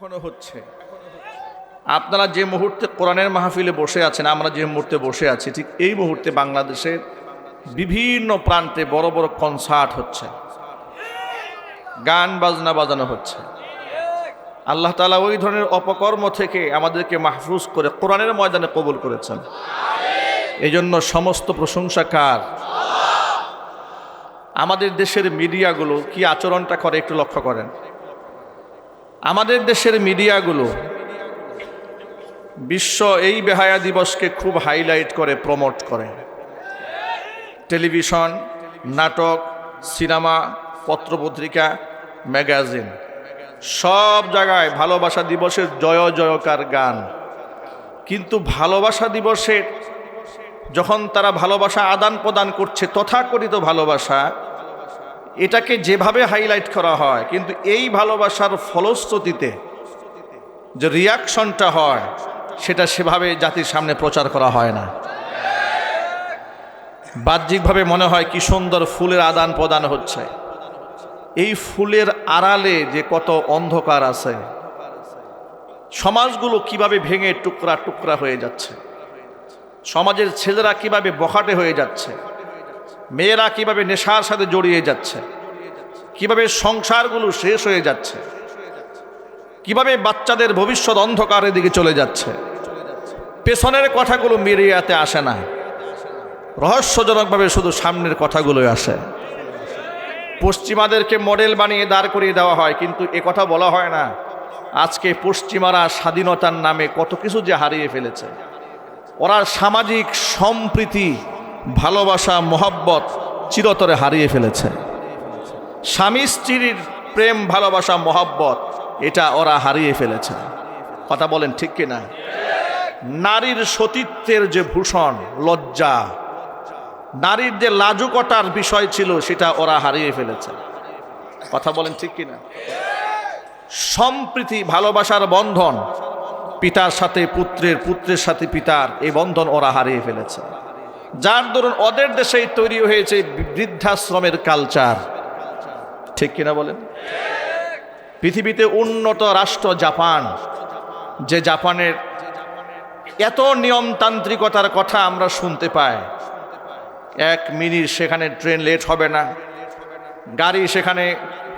এখনও হচ্ছে। আপনারা যে মুহূর্তে কোরআনের মাহফিলে বসে আছেন, আমরা যে মুহূর্তে বসে আছি, ঠিক এই মুহূর্তে বাংলাদেশের বিভিন্ন প্রান্তে বড় বড় কনসার্ট হচ্ছে। গান বাজনা বাজানো হচ্ছে। আল্লাহ তালা ওই ধরনের অপকর্ম থেকে আমাদেরকে মাহফুজ করে কোরআনের ময়দানে কবুল করেছেন। এই জন্য সমস্ত প্রশংসাকার আমাদের দেশের মিডিয়াগুলো কি আচরণটা করে একটু লক্ষ্য করেন। আমাদের দেশের মিডিয়াগুলো বিশ্ব এই বেহায়া দিবসকে খুব হাইলাইট করে, প্রমোট করে। টেলিভিশন, নাটক, সিনেমা, পত্রপত্রিকা, ম্যাগাজিন, সব জায়গায় ভালোবাসা দিবসের জয় জয়কার গান। কিন্তু ভালোবাসা দিবসের যখন তারা ভালোবাসা আদান প্রদান করছে, তথাকথিত ভালোবাসা এটাকে যেভাবে হাইলাইট করা হয়, কিন্তু এই ভালোবাসার ফলশ্রুতিতে যে রিয়াকশনটা হয়, সেটা সেভাবে জাতির সামনে প্রচার করা হয় না। বাহ্যিকভাবে মনে হয় কি সুন্দর ফুলের আদান প্রদান হচ্ছে। এই ফুলের আড়ালে যে কত অন্ধকার আছে, সমাজগুলো কীভাবে ভেঙে টুকরা টুকরা হয়ে যাচ্ছে, সমাজের ছেলেরা কীভাবে বখাটে হয়ে যাচ্ছে মেয়েরা কীভাবে নেশার সাথে জড়িয়ে যাচ্ছে? কীভাবে সংসারগুলো শেষ হয়ে যাচ্ছে? কীভাবে বাচ্চাদের ভবিষ্যৎ অন্ধকারের দিকে চলে যাচ্ছে? পেছনের কথাগুলো মিডিয়াতে আসে না। রহস্যজনকভাবে শুধু সামনের কথাগুলোই আসে। পশ্চিমাদেরকে মডেল বানিয়ে দাঁড় করিয়ে দেওয়া হয়, কিন্তু এ কথা বলা হয় না। আজকে পশ্চিমারা স্বাধীনতার নামে কত কিছু যে হারিয়ে ফেলেছে। ওরা সামাজিক সম্প্রীতি ভালোবাসা, মহব্বত চিরতরে হারিয়ে ফেলেছে। স্বামী স্ত্রীর প্রেম, ভালোবাসা, মহব্বত, এটা ওরা হারিয়ে ফেলেছে। কথা বলেন ঠিক কিনা? নারীর সতীত্বের যে ভূষণ, লজ্জা, নারীর যে লাজুকতার বিষয় ছিল, সেটা ওরা হারিয়ে ফেলেছে। কথা বলেন ঠিক কিনা? সম্প্রীতি, ভালোবাসার বন্ধন, পিতার সাথে, পুত্রের পুত্রের সাথে পিতার, এই বন্ধন ওরা হারিয়ে ফেলেছে। যার দরুন ওদের দেশেই তৈরি হয়েছে বৃদ্ধাশ্রমের কালচার। ঠিক কিনা বলেন? পৃথিবীতে উন্নত রাষ্ট্র জাপান, যে জাপানের এত নিয়মতান্ত্রিকতার কথা আমরা শুনতে পাই। এক মিনিট সেখানে ট্রেন লেট হবে না, গাড়ি সেখানে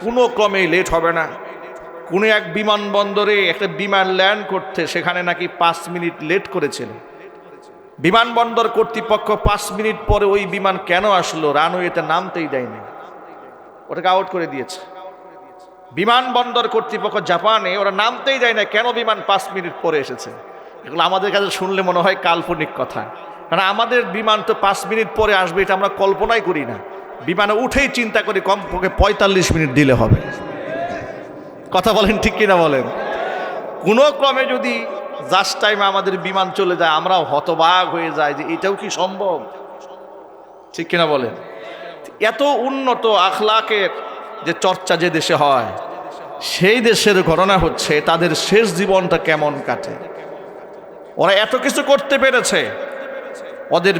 কোনো ক্রমেই লেট হবে না। কোনো এক বিমানবন্দরে একটা বিমান ল্যান্ড করতে সেখানে নাকি পাঁচ মিনিট লেট করেছিল। বিমানবন্দর কর্তৃপক্ষ পাঁচ মিনিট পরে ওই বিমান কেন আসলো? রানওয়েতে নামতেই দেয়নি। ওটাকে আউট করে দিয়েছে। বিমানবন্দর কর্তৃপক্ষ জাপানে ওরা নামতেই দেয় না কেন বিমান পাঁচ মিনিট পরে এসেছে। এগুলো আমাদের কাছে শুনলে মনে হয় কাল্পনিক কথা। কারণ আমাদের বিমান তো পাঁচ মিনিট পরে আসবে, এটা আমরা কল্পনাই করি না। বিমানে উঠেই চিন্তা করি, কমপক্ষে পঁয়তাল্লিশ মিনিট দিলে হবে। কথা বলেন ঠিক কিনা বলেন? কোনো ক্রমে যদি জাস্ট টাইমে আমাদের বিমান চলে যায়, আমরাও হতবাগ হয়ে যায় যে এটাও কি সম্ভব? ঠিক কিনা বলেন? এত উন্নত আখলাকের যে চর্চা যে দেশে হয়, সেই দেশের ঘটনা হচ্ছে তাদের শেষ জীবনটা কেমন কাটে? ওরা এত কিছু করতে পেরেছে, ওদের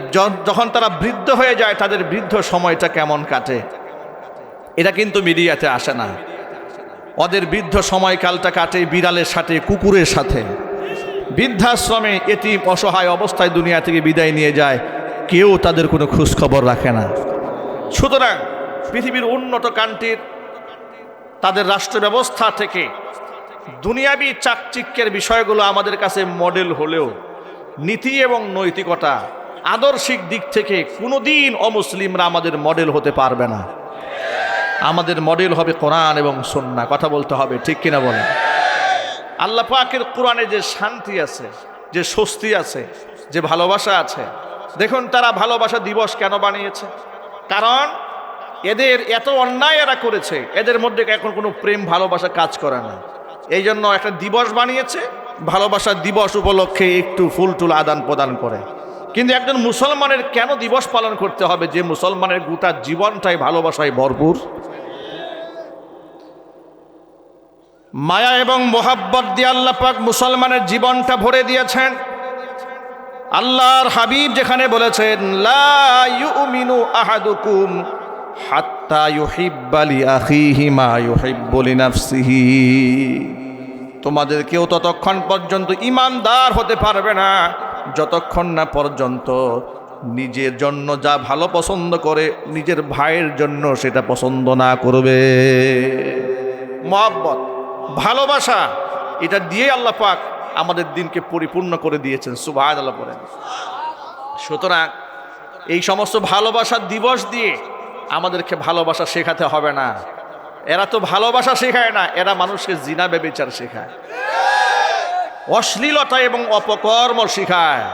যখন তারা বৃদ্ধ হয়ে যায়, তাদের বৃদ্ধ সময়টা কেমন কাটে? এটা কিন্তু মিডিয়াতে আসে না। ওদের বৃদ্ধ সময়কালটা কাটে বিড়ালের সাথে, কুকুরের সাথে। বৃদ্ধাশ্রমে এটি অসহায় অবস্থায় দুনিয়া থেকে বিদায় নিয়ে যায়, কেউ তাদের কোনো খোঁজখবর রাখে না। সুতরাং পৃথিবীর উন্নত কান্ট্রির তাদের রাষ্ট্র ব্যবস্থা থেকে দুনিয়াবি চাকচিক্যের বিষয়গুলো আমাদের কাছে মডেল হলেও নীতি এবং নৈতিকতা আদর্শিক দিক থেকে কোনোদিন অমুসলিমরা আমাদের মডেল হতে পারবে না। আমাদের মডেল হবে কোরআন এবং সন্না কথা বলতে হবে, ঠিক কিনা বলেন? আল্লাহ পাকের কোরআনে যে শান্তি আছে, যে স্বস্তি আছে, যে ভালোবাসা আছে, দেখুন তারা ভালোবাসা দিবস কেন বানিয়েছে? কারণ এদের এত অন্যায় এরা করেছে, এদের মধ্যে এখন কোনো প্রেম, ভালোবাসা কাজ করে না। এই জন্য একটা দিবস বানিয়েছে, ভালোবাসা দিবস উপলক্ষে একটু ফুল টুল আদান প্রদান করে। কিন্তু একজন মুসলমানের কেন দিবস পালন করতে হবে? যে মুসলমানের গোটা জীবনটাই ভালোবাসায় ভরপুর। মায়া এবং মোহাব্বত দিয়ে আল্লাহ পাক মুসলমানের জীবনটা ভরে দিয়েছেন। আল্লাহর হাবিব যেখানে বলেছেন, লা ইউমিনু আহাদুকুম হাত্তা মা তোমাদের কেউ ততক্ষণ পর্যন্ত ইমানদার হতে পারবে না, যতক্ষণ না পর্যন্ত নিজের জন্য যা ভালো পছন্দ করে নিজের ভাইয়ের জন্য সেটা পছন্দ না করবে। মহাব্বত। ভালোবাসা, এটা দিয়ে আল্লাহ পাক আমাদের দিনকে পরিপূর্ণ করে দিয়েছেন সুবাহ আল্লাহ বলেন সুতরাং এই সমস্ত ভালোবাসা দিবস দিয়ে আমাদেরকে ভালোবাসা শেখাতে হবে না। এরা তো ভালোবাসা শেখায় না, এরা মানুষকে জিনা বেবিচার শেখায়। অশ্লীলতা এবং অপকর্ম শেখায়।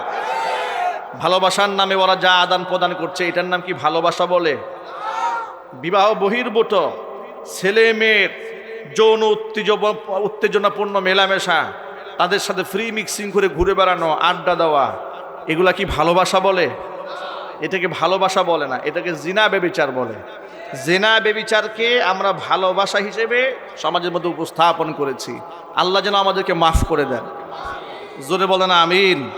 ভালোবাসার নামে ওরা যা আদান প্রদান করছে, এটার নাম কি ভালোবাসা বলে? বিবাহ বহির্ভূত ছেলে মেয়ের যৌন উত্তেজব, উত্তেজনাপূর্ণ মেলামেশা, তাদের সাথে ফ্রি মিক্সিং করে ঘুরে বেড়ানো, আড্ডা দেওয়া, এগুলা কি ভালোবাসা বলে? এটাকে ভালোবাসা বলে না, এটাকে জিনা বেবিচার বলে। জেনা বেবিচারকে আমরা ভালোবাসা হিসেবে সমাজের মধ্যে উপস্থাপন করেছি। আল্লাহ যেন আমাদেরকে মাফ করে দেন। জোরে বলেন আমিন।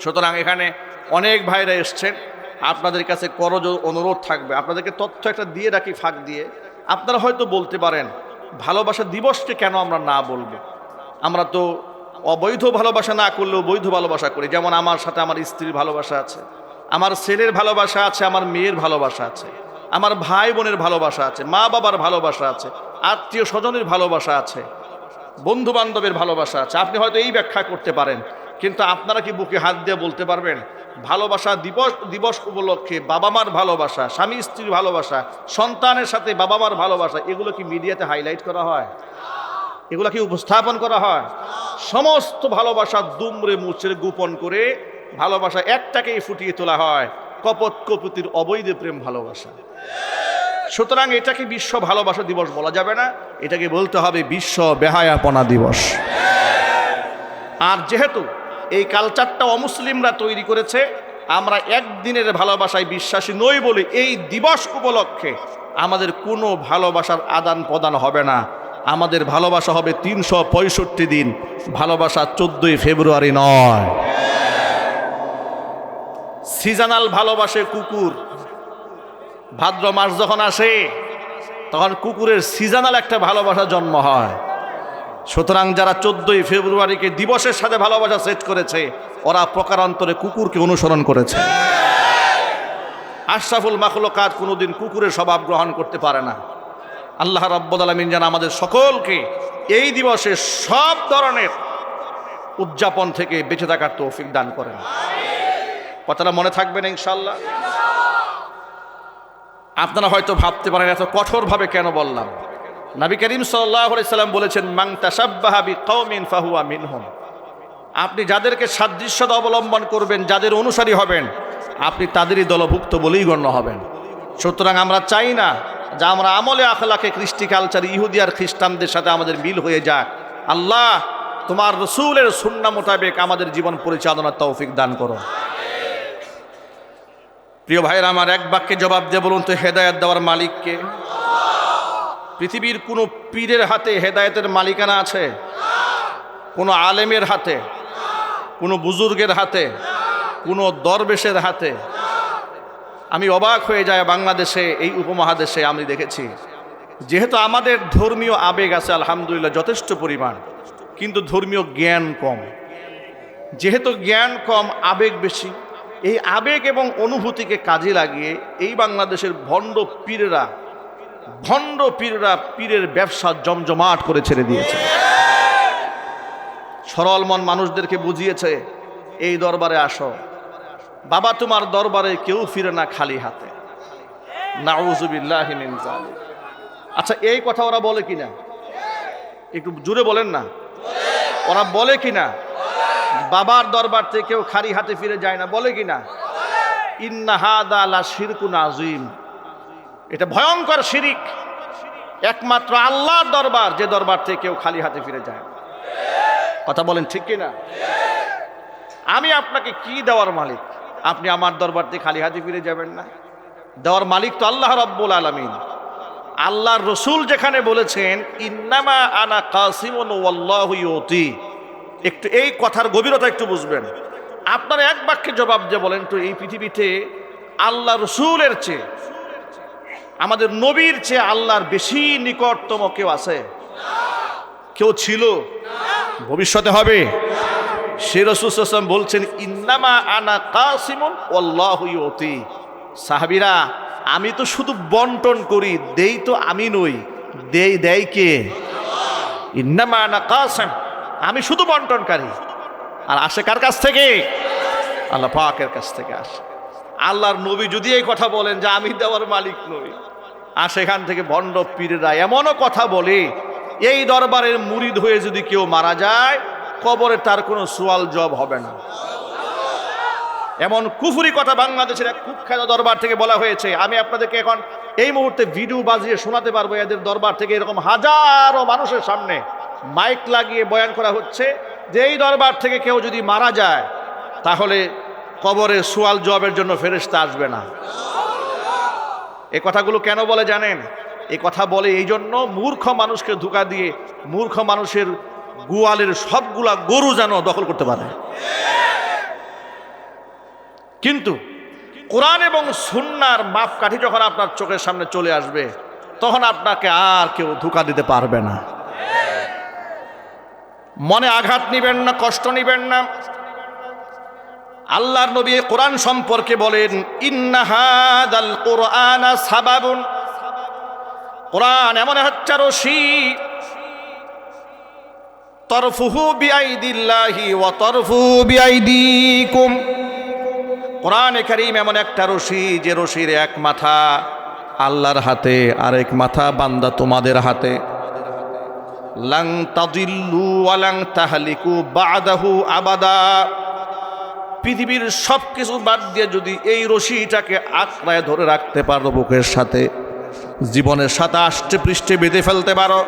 সুতরাং এখানে অনেক ভাইরা এসছেন। আপনাদের কাছে করজ অনুরোধ থাকবে। আপনাদেরকে তথ্য একটা দিয়ে রাখি ফাঁক দিয়ে। আপনারা হয়তো বলতে পারেন ভালোবাসা দিবসকে কেন আমরা না বলব? আমরা তো অবৈধ ভালোবাসা না করলেও বৈধ ভালোবাসা করি। যেমন আমার সাথে আমার স্ত্রীর ভালোবাসা আছে, আমার ছেলের ভালোবাসা আছে, আমার মেয়ের ভালোবাসা আছে, আমার ভাই বোনের ভালোবাসা আছে মা বাবার ভালোবাসা আছে আত্মীয় স্বজনের ভালোবাসা আছে বন্ধু বান্ধবের ভালোবাসা আছে। আপনি হয়তো এই ব্যাখ্যা করতে পারেন, কিন্তু আপনারা কি বুকে হাত দিয়ে বলতে পারবেন? ভালোবাসা দিবস দিবস উপলক্ষে বাবা মার ভালোবাসা, স্বামী স্ত্রীর ভালোবাসা, সন্তানের সাথে বাবা মার ভালোবাসা, এগুলো কি মিডিয়াতে হাইলাইট করা হয়? এগুলো কি উপস্থাপন করা হয়? সমস্ত ভালোবাসা দুমরে মুচড়ে গোপন করে ভালোবাসা একটাকেই ফুটিয়ে তোলা হয় কপট কপুতির অবৈধ প্রেম ভালোবাসা। সুতরাং এটাকে বিশ্ব ভালোবাসা দিবস বলা যাবে না, এটাকে বলতে হবে বিশ্ব বেহায়াপনা দিবস। আর যেহেতু এই কালচারটা অমুসলিমরা তৈরি করেছে। আমরা একদিনের ভালোবাসায় বিশ্বাসী নই বলে এই দিবস উপলক্ষে আমাদের কোনো ভালোবাসার আদান প্রদান হবে না। আমাদের ভালোবাসা হবে তিনশো পঁয়ষট্টি দিন, ভালোবাসা চোদ্দই ফেব্রুয়ারি নয়। সিজনাল ভালোবাসে কুকুর। ভাদ্র মাস যখন আসে, তখন কুকুরের সিজনাল একটা ভালোবাসা জন্ম হয়। সুতরাং যারা চোদ্দই ফেব্রুয়ারিকে দিবসের সাথে ভালোবাসা সেট করেছে, ওরা প্রকারান্তরে কুকুরকে অনুসরণ করেছে। আশরাফুল মাখলকাত কোনোদিন কুকুরের স্বভাব গ্রহণ করতে পারে না। আল্লাহ রাব্বুল আলামিন যেন আমাদের সকলকে এই দিবসে সব ধরনের উদযাপন থেকে বেঁচে থাকার তৌফিক দান করেন। কথাটা মনে থাকবেন ইনশাল্লাহ আপনারা হয়তো ভাবতে পারেন, এত কঠোরভাবে কেন বললাম? নবী করিম সাল্লাম বলেছেন মাং তাসাব্বাহাবি কৌমিন ফাহুয়া মিনহুম। আপনি যাদেরকে সাদৃশ্যতা অবলম্বন করবেন, যাদের অনুসারী হবেন, আপনি তাদেরই দলভুক্ত বলেই গণ্য হবেন। সুতরাং আমরা চাই না যা আমরা আমলে আখলাকে, কৃষ্টি কালচার, ইহুদি আর খ্রিস্টানদের সাথে আমাদের মিল হয়ে যাক। আল্লাহ তোমার রসুলের সুন্না মোতাবেক আমাদের জীবন পরিচালনার তৌফিক দান করো। প্রিয় ভাইয়ের, আমার এক বাক্যে জবাব দিয়ে বলুন তো, হেদায়ত দেওয়ার মালিককে? পৃথিবীর কোনো পীরের হাতে হেদায়েতের মালিকানা আছে? কোনো আলেমের হাতে? কোনো বুজুর্গের হাতে? কোনো দরবেশের হাতে? আমি অবাক হয়ে যায় বাংলাদেশে, এই উপমহাদেশে আমি দেখেছি। যেহেতু আমাদের ধর্মীয় আবেগ আছে, আলহামদুলিল্লাহ, যথেষ্ট পরিমাণ, কিন্তু ধর্মীয় জ্ঞান কম। যেহেতু জ্ঞান কম, আবেগ বেশি, এই আবেগ এবং অনুভূতিকে কাজে লাগিয়ে এই বাংলাদেশের ভণ্ড পীরেরা ভণ্ড পীররা পীরের ব্যবসা জমজমাট করে ছেড়ে দিয়েছে। সরল মন মানুষদেরকে বুঝিয়েছে, এই দরবারে আসো। বাবা তোমার দরবারে কেউ ফিরে না খালি হাতে। আচ্ছা এই কথা ওরা বলে কিনা? একটু জুড়ে বলেন না। ওরা বলে কিনা? বাবার দরবার থেকে কেউ খালি হাতে ফিরে যায় না। বলে কিনা? ইন্না হাদা লা শিরকুন আজিম এটা ভয়ঙ্কর শিরিক। একমাত্র আল্লাহর দরবার, যে দরবার থেকে কেউ খালি হাতে ফিরে যায়। কথা বলেন ঠিক কিনা? আমি আপনাকে কি দেওয়ার মালিক? আপনি আমার দরবার থেকে খালি হাতে ফিরে যাবেন না। দেওয়ার মালিক তো আল্লাহ রব্বুল আলমিন। আল্লাহর রসুল যেখানে বলেছেন, ইন্নামা আনা কাসিমন ওয়াল্লাহু ইউতি। একটু এই কথার গভীরতা একটু বুঝবেন। আপনারা এক বাক্যে জবাব দিয়ে বলেন তো, এই পৃথিবীতে আল্লাহ রসুলের চেয়ে আমাদের নবীর চেয়ে আল্লাহর বেশি নিকটতম কেউ আছে? কেউ ছিল? ভবিষ্যতে হবে। সে রসুলাম বলছেন, ইন্নামা আনা কাসিমুন অতি সাহাবিরা, আমি তো শুধু বন্টন করি, দেই তো আমি নই। দেই দেয় কে? ইন্নামা আনা কাসেম, আমি শুধু বন্টনকারী। আর আসে কার কাছ থেকে? আল্লাহ পাকের কাছ থেকে আসে। আল্লাহর নবী যদি এই কথা বলেন যে আমি দেওয়ার মালিক নই। আর সেখান থেকে ভণ্ড পীরেরা এমনও কথা বলে, এই দরবারের মুরিদ হয়ে যদি কেউ মারা যায়, কবরে তার কোনো সোয়াল জব হবে না। এমন কুফুরি কথা বাংলাদেশের এক কুখ্যাত দরবার থেকে বলা হয়েছে। আমি আপনাদেরকে এখন এই মুহূর্তে ভিডিও বাজিয়ে শোনাতে পারব এদের দরবার থেকে এরকম হাজারো মানুষের সামনে মাইক লাগিয়ে বয়ান করা হচ্ছে যে এই দরবার থেকে কেউ যদি মারা যায়, তাহলে কবরে সোয়াল জবের জন্য ফেরেশতা আসবে না। এ কথাগুলো কেন বলে জানেন? এ কথা বলে এই জন্য মূর্খ মানুষকে ধোকা দিয়ে মূর্খ মানুষের গোয়ালের সবগুলা গরু যেন দখল করতে পারে। কিন্তু কোরআন এবং সুন্নার মাপকাঠি যখন আপনার চোখের সামনে চলে আসবে, তখন আপনাকে আর কেউ ধোকা দিতে পারবে না। মনে আঘাত নিবেন না, কষ্ট নিবেন না আল্লাহর নবী কোরআন সম্পর্কে বলেন ইন্নাহাদাল কোরআন সাবাবুন। কোরআন এমন হচ্ছে রশি তরফুহু বিআইদিল্লাহি ওয়া তরফু বিআইদিকুম। কোরআন করিম এমন একটা রশি, যে রশির এক মাথা আল্লাহর হাতে, আরেক মাথা বান্দা তোমাদের হাতে। লাং তাদিল্লু ওয়ালাং তাহলিকু বাদাহু আবাদা। পৃথিবীর সব কিছু বাদ দিয়ে যদি এই রশিটাকে আঁকড়ায় ধরে রাখতে পারো বুকের সাথে, জীবনের সাথে আষ্টে পৃষ্ঠে বেঁধে ফেলতে পারো।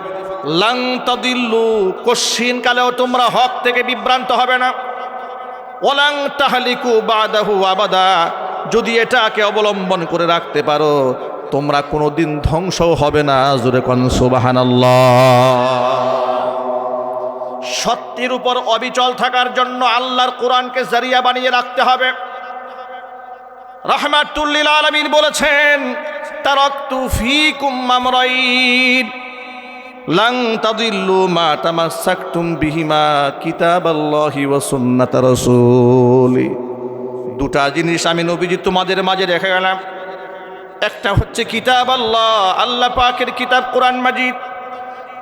লাং তাদিল্লু কশ্চিন কালেও তোমরা হক থেকে বিভ্রান্ত হবে না। ওলাং তাহালিকু বাদাহু আবাদা, যদি এটাকে অবলম্বন করে রাখতে পারো, তোমরা কোনোদিন ধ্বংস হবে না, জোরে কন সত্যের উপর অবিচল থাকার জন্য আল্লাহর কোরআনকে জারিয়া বানিয়ে রাখতে হবে। রহমাতুল্লিল আলমিন বলেছেন, তারকতু ফিকুম মামরাইন লাং তাদিল্লু মা তামাসাকতুম বিহিমা কিতাবাল্লাহি ওয়া সুন্নাত রাসূলি। দুটা জিনিস আমি নবীজি তোমাদের মাঝে রেখে গেলাম। একটা হচ্ছে কিতাব আল্লাহ আল্লাহ পাকের কিতাব কোরআন মাজিদ।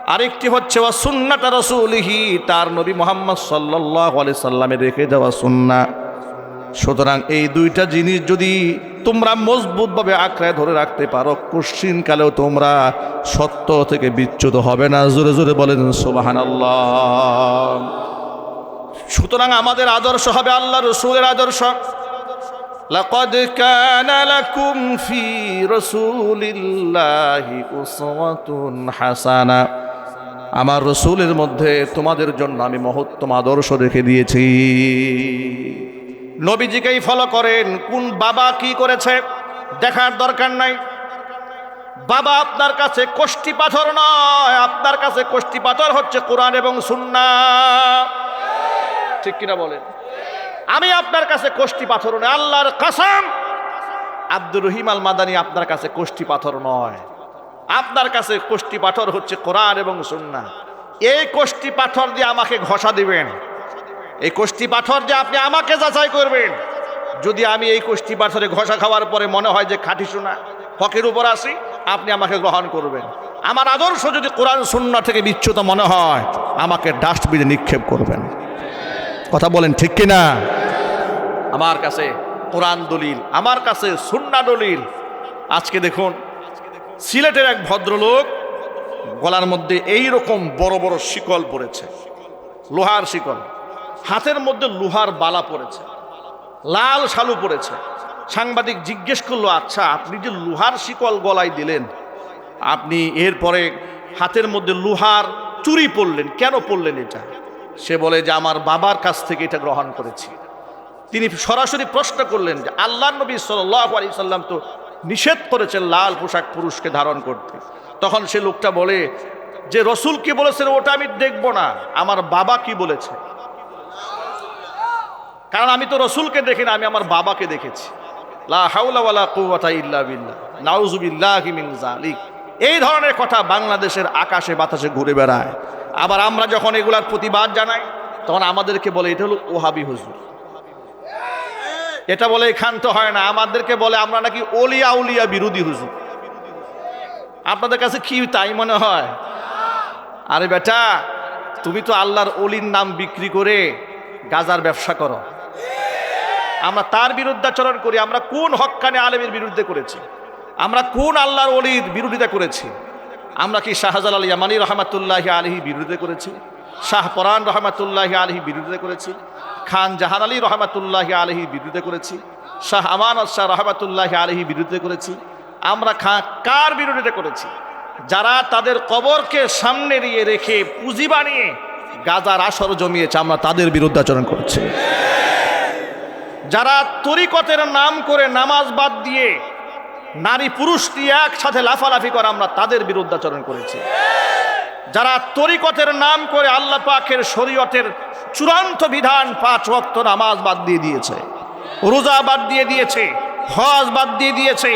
আরেকটি হচ্ছে ওয়া সুন্নাত রাসূলিহি তার নবী মোহাম্মদ সাল্লাল্লাহু আলাইহি সাল্লামে রেখে যাওয়া সুন্না সুতরাং এই দুইটা জিনিস যদি তোমরা মজবুতভাবে আঁকড়ায় ধরে রাখতে পারো কশ্চিন কালেও তোমরা সত্য থেকে বিচ্যুত হবে না জোরে জোরে বলেন সোবাহান সুতরাং আমাদের আদর্শ হবে আল্লাহ রসুলের আদর্শ لقد كان لكم في رسول الله أسوة حسنة আমার রসুলের মধ্যে তোমাদের জন্য আমি মহত্তম আদর্শ রেখে দিয়েছি। নবীজিকেই ফলো করেন। কোন বাবা কি করেছে দেখার দরকার নাই। বাবা আপনার কাছে কোষ্টি পাথর নয়, আপনার কাছে কোষ্টি পাথর হচ্ছে কোরআন এবং সুন্না। ঠিক কিনা বলেন? আমি আপনার কাছে কোষ্টি পাথর নয়, আল্লাহর কাসাম আব্দুর রহিম আল মাদানি আপনার কাছে কোষ্টি পাথর নয়। আপনার কাছে কোষ্টি পাথর হচ্ছে কোরআন এবং সুন্না এই কোষ্টি পাথর দিয়ে আমাকে ঘষা দিবেন। এই কোষ্টি পাথর যে আপনি আমাকে যাচাই করবেন। যদি আমি এই কোষ্টি পাথরে ঘষা খাওয়ার পরে মনে হয় যে খাঁটি শোনা হকের উপর আসি আপনি আমাকে গ্রহণ করবেন। আমার আদর্শ যদি কোরআন শূন্য থেকে বিচ্যুত মনে হয়, আমাকে ডাস্টবিনে নিক্ষেপ করবেন। কথা বলেন ঠিক কিনা? আমার কাছে কোরআন দলিল, আমার কাছে সুন্না দলিল। আজকে দেখুন সিলেটের এক ভদ্রলোক গলার মধ্যে এই রকম বড় বড় শিকল পড়েছে লোহার শিকল। হাতের মধ্যে লোহার বালা পড়েছে লাল শালু পড়েছে সাংবাদিক জিজ্ঞেস করল আচ্ছা আপনি যে লোহার শিকল গলায় দিলেন, আপনি এরপরে হাতের মধ্যে লোহার চুরি পড়লেন কেন পড়লেন এটা? সে বলে যে, আমার বাবার কাছ থেকে এটা গ্রহণ করেছি। তিনি সরাসরি প্রশ্ন করলেন যে আল্লাহ নবী সাল্লাহ আলি সাল্লাম তো নিষেধ করেছেন লাল পোশাক পুরুষকে ধারণ করতে। তখন সে লোকটা বলে, যে রসুল কি বলেছেন ওটা আমি দেখব না, আমার বাবা কি বলেছে? কারণ আমি তো রসুলকে দেখি না, আমি আমার বাবাকে দেখেছি। এই ধরনের কথা বাংলাদেশের আকাশে বাতাসে ঘুরে বেড়ায়। আবার আমরা যখন এগুলার প্রতিবাদ জানাই, তখন আমাদেরকে বলে, এটা হলো ওহাবি হুজুর। এটা বলে ক্ষান্ত হয় না। আমাদেরকে বলে আমরা নাকি অলিয়া উলিয়া বিরোধী হুজুর। আপনাদের কাছে কি তাই মনে হয়? আরে বেটা, তুমি তো আল্লাহর অলির নাম বিক্রি করে গাজার ব্যবসা করো। আমরা তার বিরুদ্ধাচরণ করি, আমরা কোন হক্কানে আলেমের বিরুদ্ধে করেছি? আমরা কোন আল্লাহর অলির বিরোধিতা করেছি? আমরা কি শাহজালাল ইয়ামানি রহমাতুল্লাহ আলহী বিরুদ্ধে করেছি? শাহ পরান রহমাতুল্লাহ আলহী বিরুদ্ধে করেছি? খান জাহান আলী রহমাতুল্লাহ আলহী বিরুদ্ধে করেছি, শাহ আমানত শাহ রহমাতুল্লাহ আলহী বিরুদ্ধে করেছি, আমরা খা কার বিরোধিতা করেছি? যারা তাদের কবরকে সামনে দিয়ে রেখে পুঁজি বানিয়ে গাজার আসর জমিয়েছে, আমরা তাদের বিরুদ্ধাচরণ করছি। যারা তরিকতের নাম করে নামাজ বাদ দিয়ে নারী পুরুষ দিয়ে একসাথে লাফালাফি করে, আমরা তাদের বিরুদ্ধাচরণ করেছি। যারা তরিকতের নাম করে আল্লাহ পাকের শরীয়তের চূড়ান্ত বিধান পাঁচ ওয়াক্ত নামাজ বাদ দিয়ে দিয়েছে, রোজা বাদ দিয়ে দিয়েছে, হজ বাদ দিয়ে দিয়েছে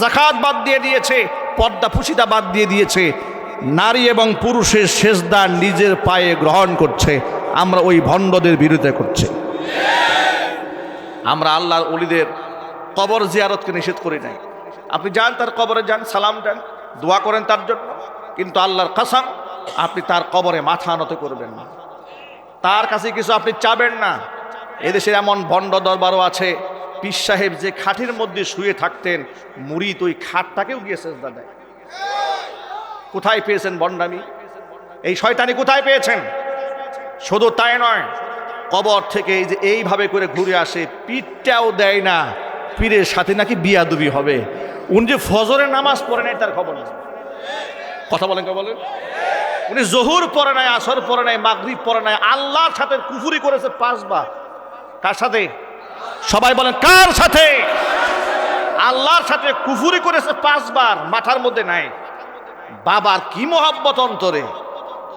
জাকাত বাদ দিয়ে দিয়েছে, পর্দা ফুসিদা বাদ দিয়ে দিয়েছে, নারী এবং পুরুষের শেষদা নিজের পায়ে গ্রহণ করছে, আমরা ওই ভণ্ডদের বিরুদ্ধে করছি। আমরা আল্লাহর অলিদের কবর জিয়ারতকে নিষেধ করি নাই। আপনি যান তার কবরে যান, সালাম দেন, দোয়া করেন তার জন্য, কিন্তু আল্লাহর কাসাম আপনি তার কবরে মাথা নত করবেন না। তার কাছে কিছু আপনি চাবেন না। এদেশে এমন ভণ্ড দরবারও আছে, পীর সাহেব যে খাটের মধ্যে শুয়ে থাকতেন, মুড়িত ওই খাটটাকেও গিয়ে সেজদা দেয়। কোথায় পেয়েছেন বন্ডামি? এই শয়তানি কোথায় পেয়েছেন? শুধু তাই নয়, কবর থেকে এই যে এইভাবে করে ঘুরে আসে পিঠটাও দেয় না। পীরের সাথে নাকি বিয়াদুবি হবে। উনি যে ফজরের নামাজ পড়ে নাই, তার খবর কথা বলেন কে বলেন। উনি জহুর পরে নাই, আসর পরে নাই, মাগরিব পরে নাই, আল্লাহর সাথে কুফুরি করেছে পাঁচবার। কার সাথে? সবাই বলেন, কার সাথে? আল্লাহর সাথে কুফুরি করেছে পাঁচবার, মাথার মধ্যে নাই। বাবার কি মহাব্বত অন্তরে?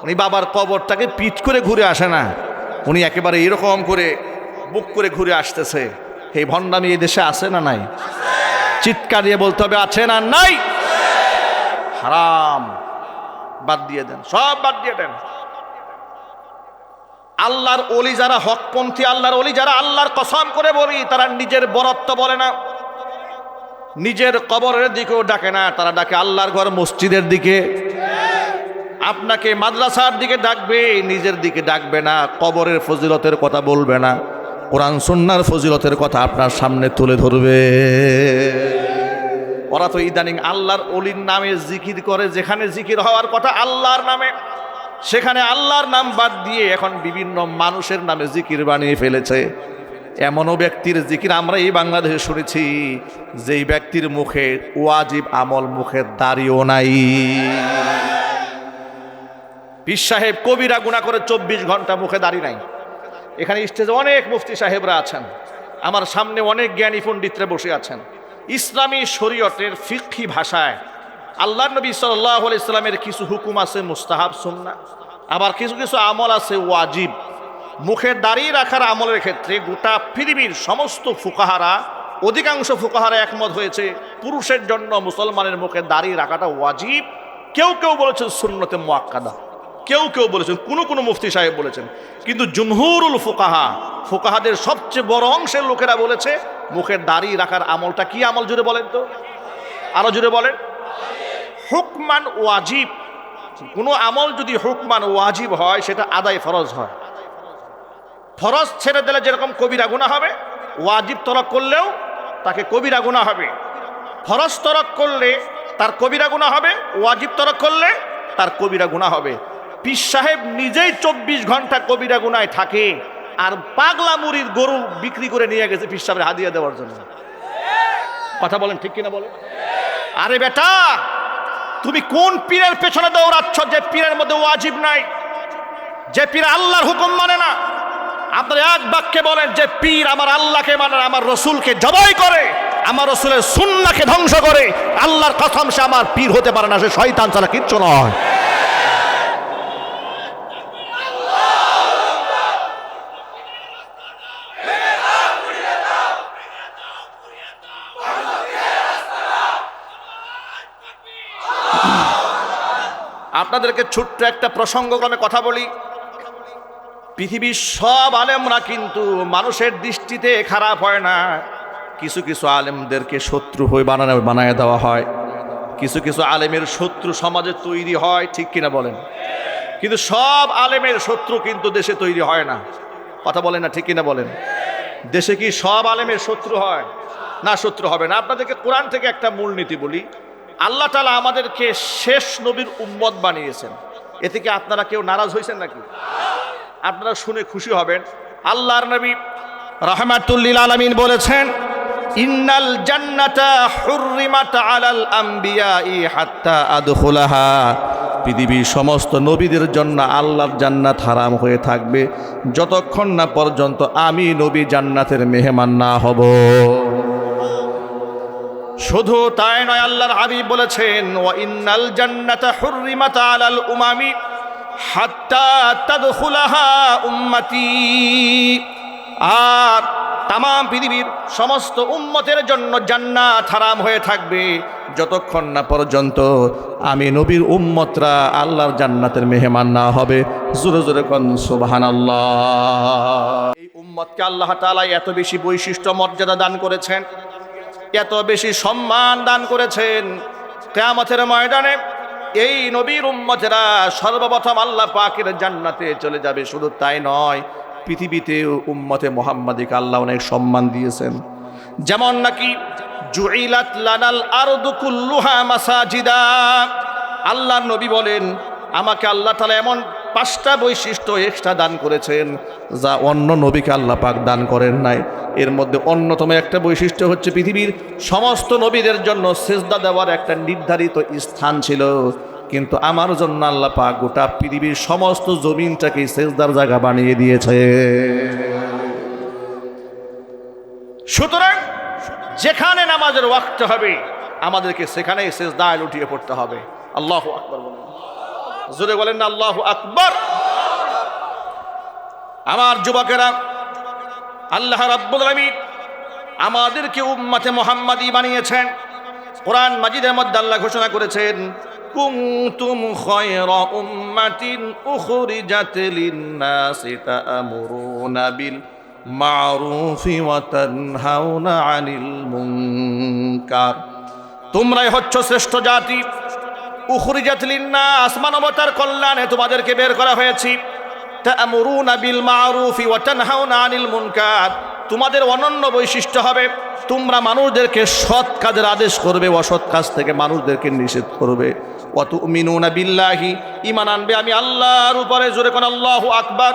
উনি বাবার কবরটাকে পিঠ করে ঘুরে আসে না। উনি একেবারে এরকম করে বুক করে ঘুরে আসতেছে। এই ভণ্ডামি এই দেশে আছে না নাই? চিৎকার দিয়ে বলতে হবে, আছে না নাই? হারাম। বাদ দিয়ে দেন, সব বাদ দিয়ে দেন। আল্লাহর অলি যারা হকপন্থী, আল্লাহর অলি যারা আল্লাহর কসম করে বলি, তারা নিজের বরত্ব বলে না। নিজের কবরের দিকেও ডাকে না, তারা ডাকে আল্লাহর ঘর মসজিদের দিকে। আপনাকে মাদ্রাসার দিকে ডাকবে, নিজের দিকে ডাকবে না, কবরের ফজিলতের কথা বলবে না। কোরআন সুন্নার ফজিলতের কথা আপনার সামনে তুলে ধরবে। ওরা তো ইদানিং আল্লাহর অলির নামে জিকির করে, যেখানে জিকির হওয়ার কথা আল্লাহর নামে। সেখানে আল্লাহর নাম বাদ দিয়ে এখন বিভিন্ন মানুষের নামে জিকির বানিয়ে ফেলেছে। এমনও ব্যক্তির জিকির আমরা এই বাংলাদেশে শুনেছি, যেই ব্যক্তির মুখে ওয়াজিব আমল, মুখে দাড়িও নাই। পীর সাহেব কবিরা গুণা করে চব্বিশ ঘণ্টা মুখে দাড়ি নাই। এখানে স্টেজে অনেক মুফতি সাহেবরা আছেন। আমার সামনে অনেক জ্ঞানী পণ্ডিতরা বসে আছেন। ইসলামী শরীয়তের ফিক্ষি ভাষায় আল্লাহ নবী সাল্লাহ ইসলামের কিছু হুকুম আছে, মুস্তাহাব সুন্না আবার কিছু কিছু আমল আছে, ওয়াজিব। মুখে দাঁড়িয়ে রাখার আমলের ক্ষেত্রে গোটা পৃথিবীর সমস্ত ফুকাহারা, অধিকাংশ ফুকাহারা একমত হয়েছে, পুরুষের জন্য মুসলমানের মুখে দাঁড়িয়ে রাখাটা ওয়াজিব। কেউ কেউ বলেছে সুন্নতে মোয়াক্কাদা কেউ কেউ বলেছেন, কোনো কোনো মুফতি সাহেব বলেছেন। কিন্তু জুমহুরুল ফোকাহা, ফোকাহাদের সবচেয়ে বড় অংশের লোকেরা বলেছে, মুখের দাড়ি রাখার আমলটা কি আমল জুড়ে বলেন তো? আরও জুড়ে বলেন। হুকমান ওয়াজিব। কোনো আমল যদি হুকমান ওয়াজিব হয়, সেটা আদায় ফরজ হয়। ফরজ ছেড়ে দিলে যেরকম কবিরা গুণা হবে, ওয়াজিব তরক করলেও তাকে কবিরা গুণা হবে। ফরজ তরক করলে তার কবিরা গুণা হবে, ওয়াজিব তরক করলে তার কবিরা গুণা হবে। পীর সাহেব নিজেই চব্বিশ ঘণ্টা কবিরা গুনায় থাকে আর পাগলা মুড়ির গরু বিক্রি করে নিয়ে গেছে পীর সাহেবের হাদিয়া দেওয়ার জন্য। কথা বলেন ঠিক কিনা বলেন? আরে বেটা, তুমি কোন পীরের পেছনে দৌড়াচ্ছ যে পীরের মধ্যে ওয়াজিব নাই? যে পীর আল্লাহর হুকুম মানে না? আপনার এক বাক্যে বলেন, যে পীর আমার আল্লাহকে মানে আমার রসুলকে জবাই করে, আমার রসুলের সুন্নাকে ধ্বংস করে, আল্লাহর কথম সে আমার পীর হতে পারে না, সে শয়তান ছাড়া কিচ্ছু নয়। আপনাদেরকে ছোট্ট একটা প্রসঙ্গক্রমে কথা বলি। পৃথিবীর সব আলেমরা কিন্তু মানুষের দৃষ্টিতে খারাপ হয় না। কিছু কিছু আলেমদেরকে শত্রু হয়ে বানানো, বানায় দেওয়া হয়। কিছু কিছু আলেমের শত্রু সমাজে তৈরি হয়, ঠিক কিনা বলেন? কিন্তু সব আলেমের শত্রু কিন্তু দেশে তৈরি হয় না। কথা বলেন না, ঠিক কিনা বলেন? দেশে কি সব আলেমের শত্রু হয়? না শত্রু হবে না। আপনাদেরকে কোরআন থেকে একটা মূলনীতি বলি। আল্লাহ তালা আমাদেরকে শেষ নবীর উম্মত বানিয়েছেন। এ থেকে আপনারা কেউ নারাজ হয়েছেন নাকি? আপনারা শুনে খুশি হবেন। আল্লাহর নবী রহমাতুল্লিল আলমিন বলেছেন, ইন্নাল জান্নাতা হুররিমাত আলাল আম্বিয়াই হাত্তা আদখুলাহা। পৃথিবীর সমস্ত নবীদের জন্য আল্লাহর জান্নাত হারাম হয়ে থাকবে। যতক্ষণ না পর্যন্ত আমি নবী জান্নাতের মেহমান না হব। শুধু তাই নয়, আল্লাহর হাবিব বলেছেন, ওয়া ইন্নাল জান্নাতা আলাল উমামি হাত্তা তাদখুলাহা উম্মতি। আর তাম পৃথিবীর সমস্ত উম্মতের জন্য জান্নাত হারাম হয়ে থাকবে। যতক্ষণ না পর্যন্ত আমি নবীর উম্মতরা আল্লাহর জান্নাতের মেহমান না হবে। জোরে জোরে কন, সুবহানাল্লাহ। এই উম্মতকে আল্লাহ তাআলা এত বেশি বৈশিষ্ট্য মর্যাদা দান করেছেন। এত বেশি সম্মান দান করেছেন। কেয়ামতের ময়দানে এই নবীর উম্মতেরা সর্বপ্রথম আল্লাহ পাকের জান্নাতে চলে যাবে। শুধু তাই নয় পৃথিবীতে উম্মতে মোহাম্মদিকে আল্লাহ অনেক সম্মান দিয়েছেন। যেমন নাকি, জুইলাত লানাল আরদু কুল্লুহা মাসাজিদা। আল্লাহ নবী বলেন, আমাকে আল্লাহ তালা এমন পাঁচটা বৈশিষ্ট্য এক্সট্রা দান করেছেন, যা অন্য নবীকে আল্লাহ পাক দান করেন নাই। এর মধ্যে অন্যতম একটা বৈশিষ্ট্য হচ্ছে পৃথিবীর সমস্ত নবীদের জন্য সেজদা দেওয়ার একটা নির্ধারিত স্থান ছিল। কিন্তু আমার জন্য আল্লাহ পাক গোটা পৃথিবীর সমস্ত জমিনটাকে সেজদার জায়গা বানিয়ে দিয়েছে। সুতরাং যেখানে নামাজের ওয়াক্ত হবে, আমাদেরকে সেখানে সেজদায় লুটিয়ে পড়তে হবে। আল্লাহ আকবর বলেন। জোরে বলেন না, আল্লাহ আকবর। আমার যুবকেরা, আল্লাহ রাব্বুল আলামিন আমাদেরকে উম্মতে মুহাম্মাদি বানিয়েছেন। কোরআন মাজিদের মধ্যে আল্লাহ ঘোষণা করেছেন, কুনতুম খায়রা উম্মাতিন উখরিজাত লিন-নাসি তা'মুরুনা বিল মা'রুফি ওয়া তানহাউনা আনিল মুনকার। তোমরাই হচ্ছ শ্রেষ্ঠ জাতি। উখরিজাত লিন-নাস মানবতার কল্যাণে তোমাদেরকে বের করা হয়েছে। তা'মুরুনা বিল মা'রুফি ওয়া তানহাউনা আনিল মুনকার। তোমাদের অনন্য বৈশিষ্ট্য হবে, তোমরা মানুষদেরকে সৎ কাজের আদেশ করবে, অসৎ কাজ থেকে মানুষদেরকে নিষেধ করবে। অত মিনুনা বিল্লাহি ইমান আনবে। আমি আল্লাহর উপরে জোরে কোন আল্লাহ আকবার।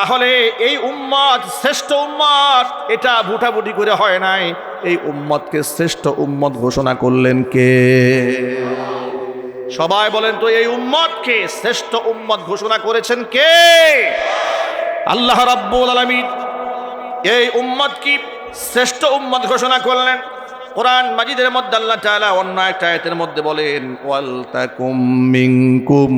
তাহলে এই উম্মত শ্রেষ্ঠ উম্মত এটা ভুটাভুটি করে হয় নাই। এই উম্মতকে শ্রেষ্ঠ উম্মত ঘোষণা করলেন কে? সবাই বলেন তো, এই উম্মতকে শ্রেষ্ঠ উম্মত ঘোষণা করেছেন কে? আল্লাহ রাব্বুল আলামিন। এই উম্মত কি শ্রেষ্ঠ উম্মত ঘোষণা করলেন? কোরআন মাজিদের মধ্যে আল্লাহ তাআলা অন্য একটা আয়াতের মধ্যে বলেন, ওয়াল তাকুম মিনকুম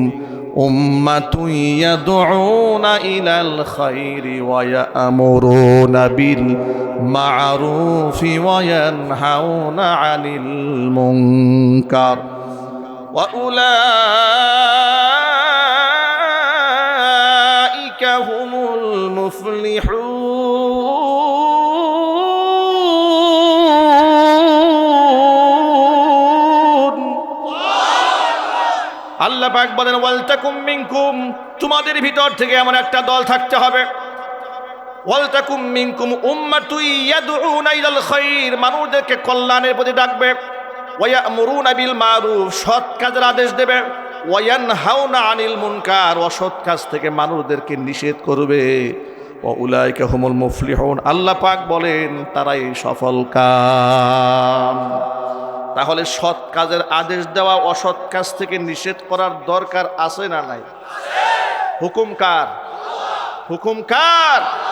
উম্মাতুন ইয়াদউনা ইলাল খাইরি ওয়া ইয়ামুরুনা বিল মা'রুফি ওয়া ইয়ানহাউনা আনিল মুনকার ওয়া উলাইকা হুমুল মুফলিহুন। আল্লাহ পাক বলেন, ওয়ালতাকুম মিনকুম, তোমাদের ভিতর থেকে এমন একটা দল থাকতে হবে। ওয়ালতাকুম মিনকুম উম্মাতুন ইয়াদউনা ইলাল খাইর, মানুষদেরকে কল্যাণের প্রতি ডাকবে। ওয়ায়ামুরুনা বিল মারুফ, সৎ কাজের আদেশ দেবে। ওয়ায়ানহাউনা আনিল মুনকার, অসৎ কাজ থেকে মানুষদেরকে নিষেধ করবে। উলাইকা হুমুল মুফলিহন। আল্লাহ পাক বলেন, তারাই সফল কাম। তাহলে সৎ কাজের আদেশ দেওয়া, অসৎ কাজ থেকে নিষেধ করার দরকার আছে না নাই? হুকুম কার? হুকুম কার?